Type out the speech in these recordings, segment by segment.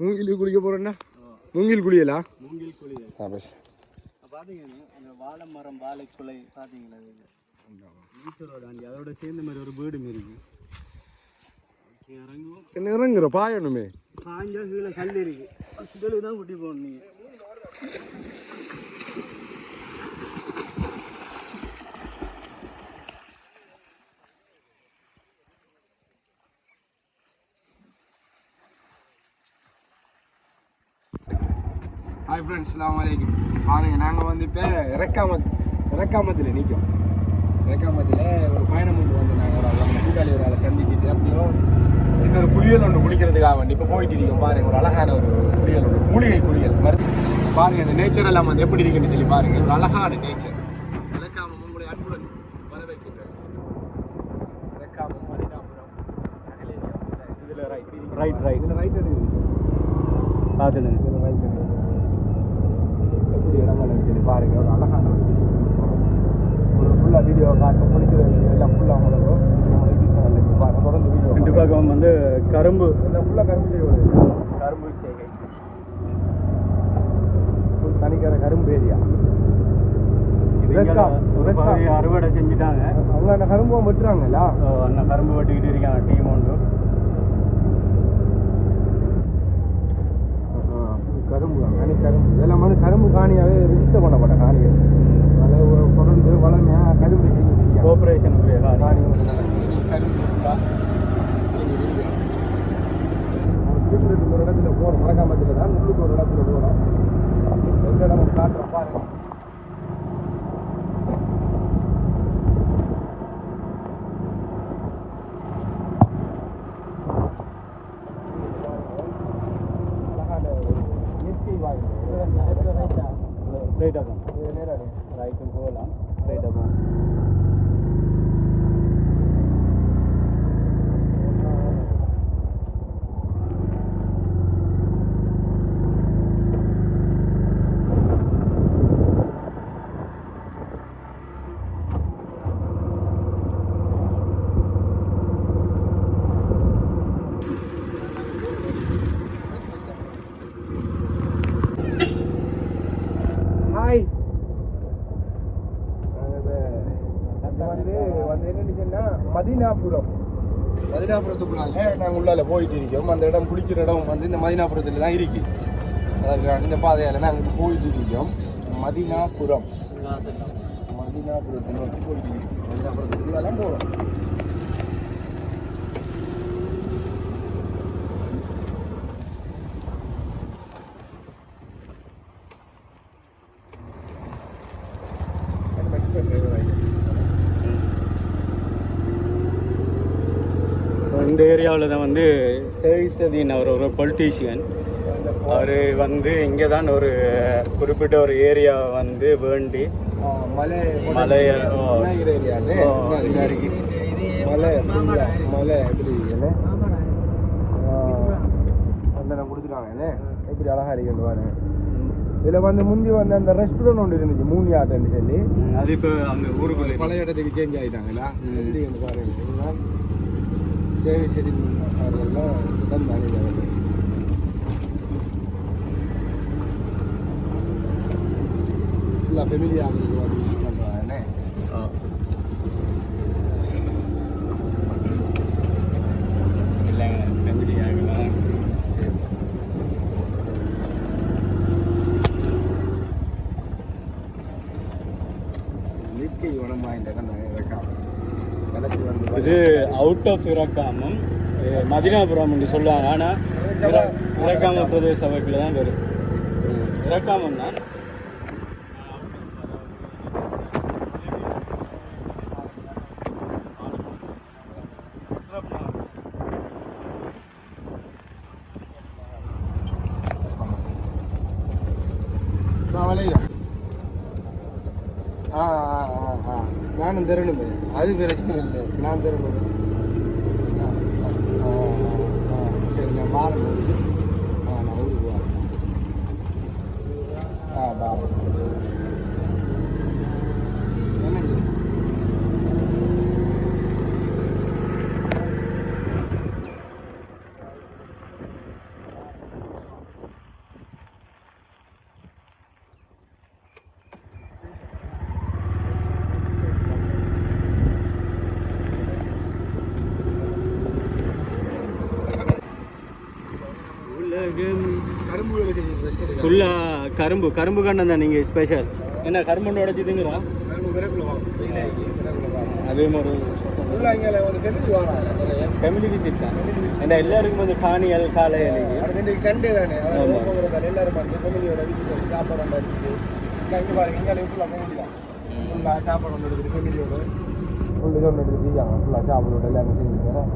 மூங்கில் குளிக்க போறேன்னா? மூங்கில் குளியலா? மூங்கில் குளியல் ஆ பஸ் பார்த்தீங்கன்னா அந்த வாழை மரம் வாழை குலை பார்த்தீங்களா அதோட சேர்ந்த மாதிரி ஒரு வீடு மாரி இருக்கு இறங்குவோம் இறங்குற? பாயணுமே. பாஞ்சா கீழே கல் இருக்கு தான் குட்டி போகணும் ஹாய் ஃப்ரெண்ட்ஸ் அலாம் வலைக்கும் பாருங்க நாங்கள் வந்து இப்போ இறக்காம இறக்காமத்தில் நிற்கும் இறக்காமத்தில் ஒரு பயணம் ஒன்று வந்து நாங்கள் ஒரு நம்ம கூட்டாளி ஒரு ஆளை சந்திச்சுட்டு அப்படியோ இன்னொரு குளியல் ஒன்று குளிக்கிறதுக்காக வேண்டி இப்போ போயிட்டு இருக்கோம். பாருங்க ஒரு அழகான ஒரு குளியல் ஒன்று மூலிகை குளியல். மருந்து பாருங்க இந்த நேச்சர் எல்லாம் வந்து எப்படி இருக்குன்னு சொல்லி பாருங்க. ஒரு அழகான நேச்சர் இறக்காம உங்களை அன்புடன் வரவேற்கின்றது இறக்காம மணிதாபுரம் இதில் ரைட் ரைட் ரைட் இதில் ரைட் எடுக்குது பார்த்துடுங்க இதில் ரைட் எடுக்குது பாருங்க. ஒரு அழகான ஒரு விஷயம். ஒரு ஃபுல்லாக வீடியோ காட்டும் பிடிக்கிற வீடியோ எல்லாம் ஃபுல்லாக உங்களுக்கு பாருங்க தொடர்ந்து வீடியோ ரெண்டு பக்கம் வந்து கரும்பு. எல்லாம் ஃபுல்லாக கரும்பு செய்வது கரும்பு செய்கை ஃபுல் தனிக்கிற கரும்பு ஏரியா. அறுவடை செஞ்சுட்டாங்க. அவங்க அந்த கரும்பும் வெட்டுறாங்களா அந்த கரும்பு வெட்டிக்கிட்டு இருக்காங்க டீம் ஒன்று. கரும்பு கனி கரும்பு. இதெல்லாம் வந்து கரும்பு காணியாவே ரிஜிஸ்டர் பண்ணப்பட்ட காணிகள். அதில் தொடர்ந்து வளமையாக கரும்பு கோஆபரேஷனுக்குரிய காரியம் காணி ஒரு கரும்பு ஒரு இடத்துல போகிறோம் மறக்காமத்தில் தான் உள்ளுக்கு ஒரு இடத்துல போகிறோம் எந்த இடம் காட்டுறோம் பாருங்க அழகான ஒரு இயற்கை வாய்ப்பு ஸ்ட்ரைட்டாக போகணும் இது நேரா நீ. ரைட்டும் போகலாம் ஸ்ட்ரைட்டாக போகணும் ஹாய் இது வந்து வந்து என்னன்னு சொன்னா மதினாபுரம். மதினாபுரத்துக்குள்ளால நாங்கள் உள்ளால போயிட்டு இருக்கோம். அந்த இடம் குளிக்கிற இடம் வந்து இந்த மதினாபுரத்தில் தான் இருக்கு. அதாவது இந்த பாதையால் நாங்கள் போயிட்டு இருக்கோம். மதினாபுரம். மதினாபுரத்தை நோக்கி போயிட்டு இருக்கோம். மதினாபுரத்துக்குள்ளெல்லாம் போகிறோம் இந்த ஏரியாவில் தான் வந்து சேவிசதீன் அவர் ஒரு பொலிட்டீஷியன் அவர் வந்து இங்கே தான் ஒரு குறிப்பிட்ட ஒரு ஏரியா வந்து வேண்டி மலை மலை, ஓ. விநாயகர் ஏரியாலே ஓ, இங்க இருக்கு. மலை மலை எப்படி கொடுத்துருக்காங்கண்ணே எப்படி அழகா இருக்குன்னு இதில் வந்து முந்தி வந்து அந்த ரெஸ்டாரண்ட் ஒன்று இருந்துச்சு மூணி ஆட்டன்னு சொல்லி அது இப்போ அங்கே ஊருக்குள்ளே பழைய இடத்துக்கு சேஞ்ச் ஆகிட்டாங்களா பாருங்க. சேவை செடி அவர்கள இதுதான் மேனேஜ் ஆகுது ஃபுல்லாக ஃபெமிலி ஆகுது வந்து விசிட் பண்ணுறாங்கண்ணே இல்லைங்க ஃபேமிலி ஆகலாம் இயற்கை வனம் வாய்ந்த இடம் தான் இறக்காம கிடச்சி வந்து இது அவுட் ஆஃப் இறக்காமம் மதினாபுரம் என்று சொல்லுவாங்க ஆனால் இறக்காம பிரதேச சபைக்குள்ள தான் வரும். இறக்காமம் தான் ஆ ஆ ஆ ஆ. நானும் தரணுமே அது பிரச்சனை இல்லை. நான் தரணும் ஆ, ஆ, ஆ, ஆ, சரி நான் மாறணும் ஆ நான் ஊருக்கு வரேன் ஆ பாரேன் என்னது இருக்கு கரும்பு வேலை செய்யுது ரெஸ்ட் எடுக்க ஃபுல்லாக கரும்பு கரும்பு கண்ணம் தான் நீங்கள் ஸ்பெஷல் என்ன கரும்பு உடச்சிதுங்கிறா கரும்பு விறகுல வாங்க வெயிலாகி விறகுல வாங்க அதே மாதிரி ஃபேமிலி விசிட் தான். ஏன்னா எல்லாருக்கும் வந்து காணியல் காலை இன்றைக்கு சண்டே தானே. எல்லாரும் வந்து ஃபேமிலியோட விசிட் சாப்பாடு வந்து இருக்குது இங்கே பாருங்க இங்கே ஃபுல்லாக ஃபேமிலி தான். ஃபுல்லாக சாப்பாடு வந்து இருக்குது ஃபேமிலியோட செய்யாங்க ஃபுல்லாக சாப்பாடு எல்லாரும் செஞ்சுக்கிறேன்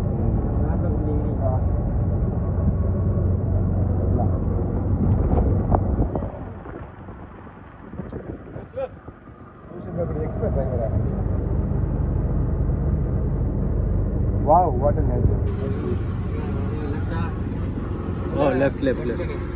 left left left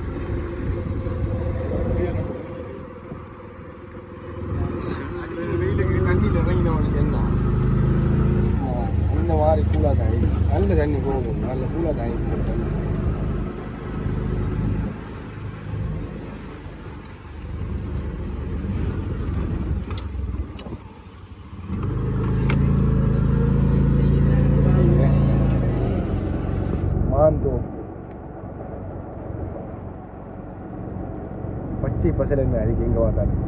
pasal dia nak lagi kau tadi.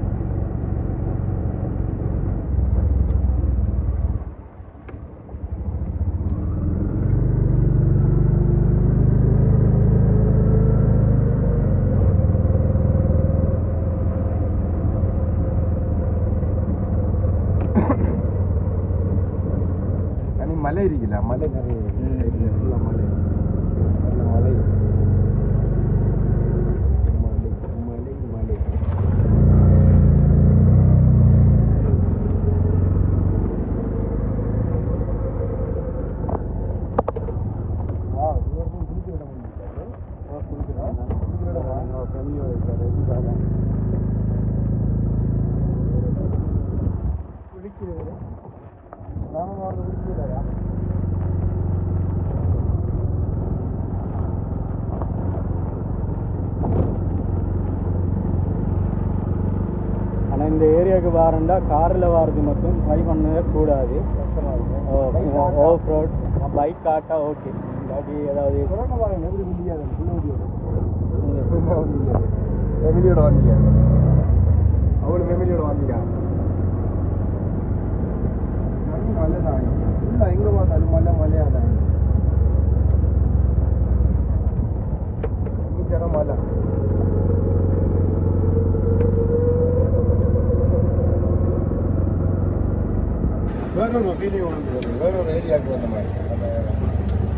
Malay ni gila, Malay ni. இடமா ஃபேமிலியோட இருக்காரு எப்படி குளிக்கிறது நானும் அவரை குளிக்கிறாரா ஆனால் இந்த வாரண்டா காரில் வாரது மட்டும் ட்ரை பண்ணவே கூடாது. ஆஃப் ரோட் பைக் காட்டா ஓகே இல்லாட்டி ஏதாவது ஃபேமிலியோட வந்தீங்க அவளும் ஃபேமிலியோட வந்தீங்க மலை தான் இல்லை எங்கே பார்த்தாலும் மலை மலையாக தான் மலை. வேற ஒரு ஃபீலிங் ஒன்று வேற ஒரு ஏரியாவுக்கு வந்த மாதிரி.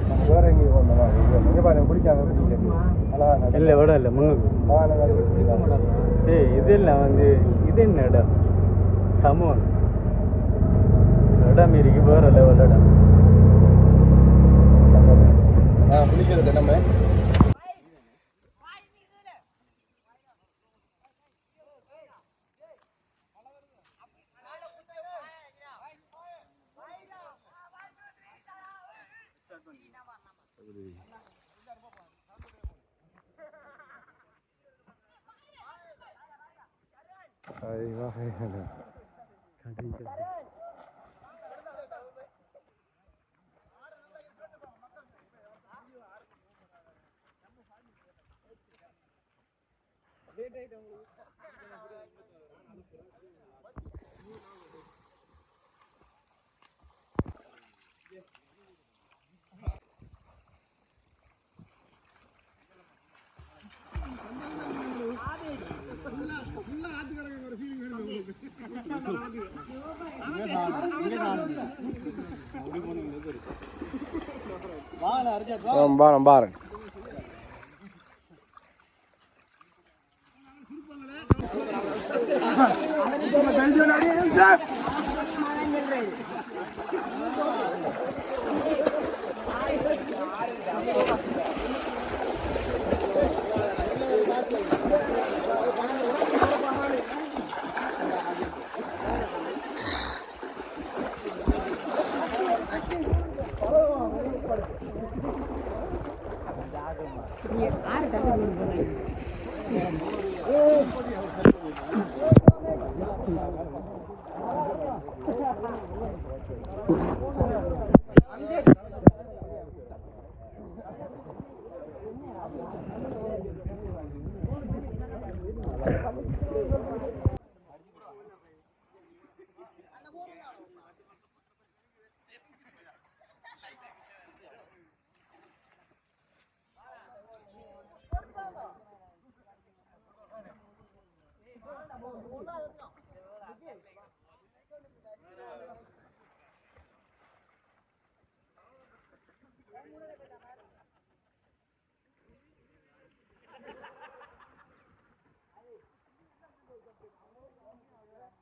நம்ம வேற எங்கேயும் வந்த மாதிரி. இங்கே பாருங்க பிடிக்காம அழகா இல்லை விட இல்லை முன்னுக்கு. சரி வந்து இது என்ன இடம்? கமோன் இடம் இருக்கு வேற லெவல் இடம். ஆ பிடிக்கிறது நம்ம 对对。哎呀，哎呀，看看这下。Thank you. பாருங்க பாருங்க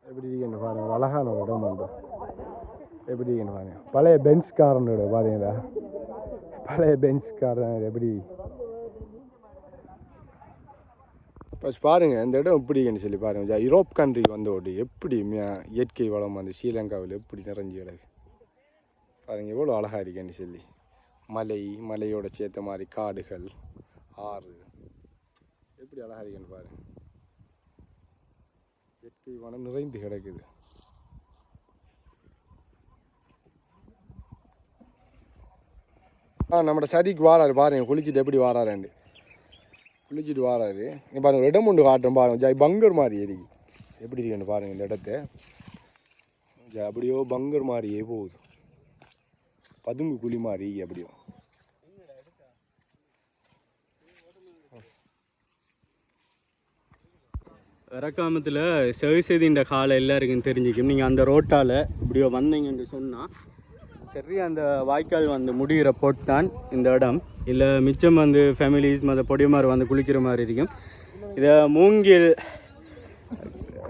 எப்படி இருக்கீங்க பாருங்க. ஒரு அழகான ஒரு இடம் வந்து எப்படி இருக்கீங்க பாருங்க. பழைய பெஞ்ச் காரனோட பாருங்களா பழைய பெஞ்ச் காரன் எப்படி? ஃபஸ்ட் பாருங்கள் இந்த இடம் எப்படி இருக்குன்னு சொல்லி பாருங்கள் ஜா- யூரோப் கண்ட்ரி வந்த ஒரு எப்படி இயற்கை வளம் அந்த ஸ்ரீலங்காவில் எப்படி நிறைஞ்சு கிடக்கு. பாருங்கள் எவ்வளோ அழகாக இருக்கேன்னு சொல்லி. மலை மலையோட சேர்த்த மாதிரி காடுகள் ஆறு. எப்படி அழகாக இருக்குன்னு பாருங்கள் தீவனம் நிறைந்து கிடக்குது. ஆ நம்ம சதிக்கு வாராரு பாருங்க குளிச்சுட்டு எப்படி வாராருண்டு குளிச்சுட்டு வாராரு. இங்க பாருங்க ஒரு இடம் ஒன்று காட்டுறோம் பாருங்க. ஜாய் பங்கர் மாதிரி எரி எப்படி இருக்குன்னு பாருங்க இந்த இடத்த. அப்படியோ பங்கர் மாதிரியே போகுது. பதுங்கு குழி மாதிரி அப்படியோ. இறக்காமத்தில் காலை காலம் எல்லாருக்கும் தெரிஞ்சுக்கும். நீங்கள் அந்த ரோட்டால் இப்படியோ வந்தீங்கன்னு சொன்னால் சரி அந்த வாய்க்கால் வந்து முடிகிற பொட்டான் இந்த இடம். இல்லை மிச்சம் வந்து ஃபேமிலிஸ் மற்ற பொடிமார் வந்து குளிக்கிற மாதிரி இருக்கும். இதை மூங்கில்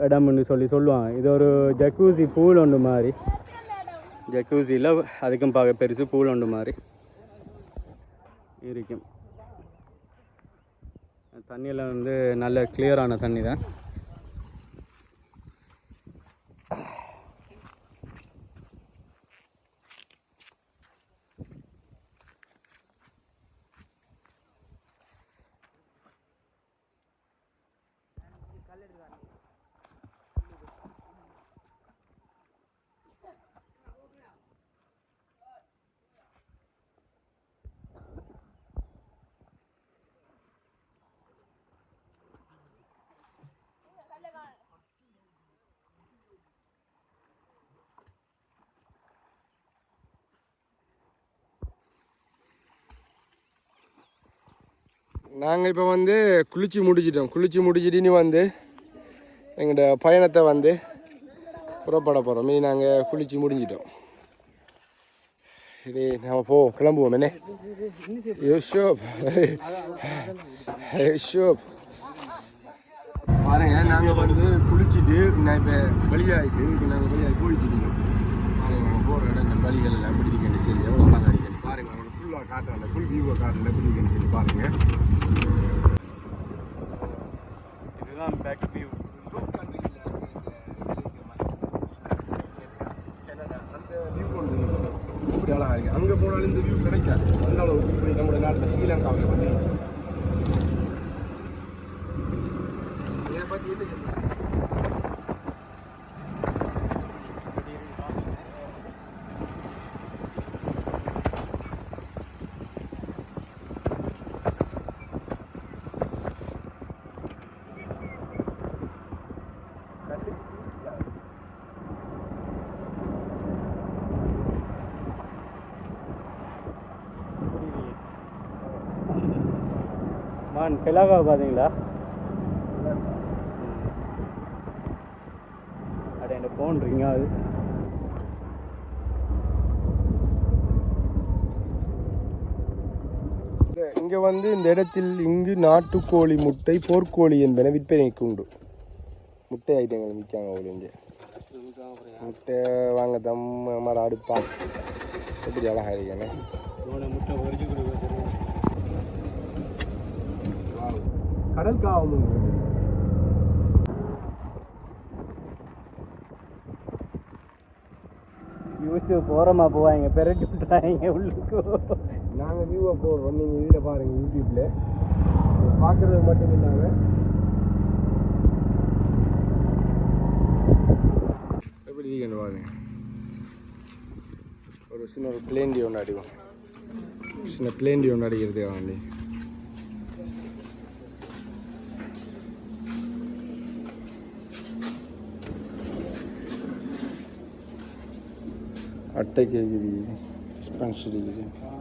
இடம்னு சொல்லி சொல்லுவாங்க. இது ஒரு ஜக்கூசி பூல் ஒன்று மாதிரி. ஜக்கூசியில் அதுக்கும் பார்க்க பெருசு பூல் ஒன்று மாதிரி இருக்கும். தண்ணியில் வந்து நல்ல கிளியரான தண்ணி தான் நாங்கள் இப்போ வந்து குளிச்சு முடிச்சிட்டோம். குளிச்சு முடிச்சிட்டின்னு வந்து எங்களோட பயணத்தை வந்து புறப்பட போகிறோம் மீன் நாங்கள் குளிச்சு முடிஞ்சிட்டோம். இது நம்ம போ கிளம்புவோம் என்ன? யூஷோப். யூஷோப். பாருங்க நாங்கள் வந்து குளிச்சுட்டு நான் இப்போ வெளியாகிட்டு இப்போ நாங்கள் வெளியாகி போயிட்டு இருக்கோம். பாருங்க நாங்கள் போகிற இடங்கள் வழிகள் எல்லாம் எப்படி இருக்குன்னு சொல்லி எவ்வளோ காட்டுறேன். ஃபுல் வியூவை காட்டுறேன். எப்படி இருக்குன்னு சொல்லி பாருங்க. இதுதான் பேக் வியூ இப்படி அழகா இருக்கு. அங்கே போனாலும் இந்த வியூ கிடைக்காது. அந்த அளவுக்கு இப்படி நம்முடைய நாட்டில் ஸ்ரீலங்காவில் வந்து இதை பற்றி என்ன சொல்லுங்க மான் பிலாகா பார்த்தீங்களா அட என் ஃபோன் ரிங் ஆகுது இங்கே வந்து இந்த இடத்தில் இங்கு நாட்டுக்கோழி முட்டை போர்க்கோழி என்பன விற்பனைக்கு உண்டு. முட்டை ஐட்டங்கள் விற்காங்க அவ்வளோ இங்கே முட்டை வாங்க தம் மாதிரி அடுப்பா எப்படி அழகா இருக்கேனே. முட்டை பொறிச்சு கொடுக்க கடல் காவல் யூஸ் போகிறோமா போவாங்க பெரட்டி விட்டுறாங்க உள்ளுக்கு. நாங்கள் வியூவை போடுறோம் நீங்கள் இதில் பாருங்கள் யூடியூப்பில் பார்க்குறது மட்டும் இல்லாமல் எப்படி இருக்கணும் பாருங்க ஒரு சின்ன ஒரு பிளேண்டி ஒன்று அடிவோம். சின்ன பிளேண்டி ஒன்று அடிக்கிறது வேண்டி அட்டை கேக்குது டிஸ்பென்சரி இருக்குது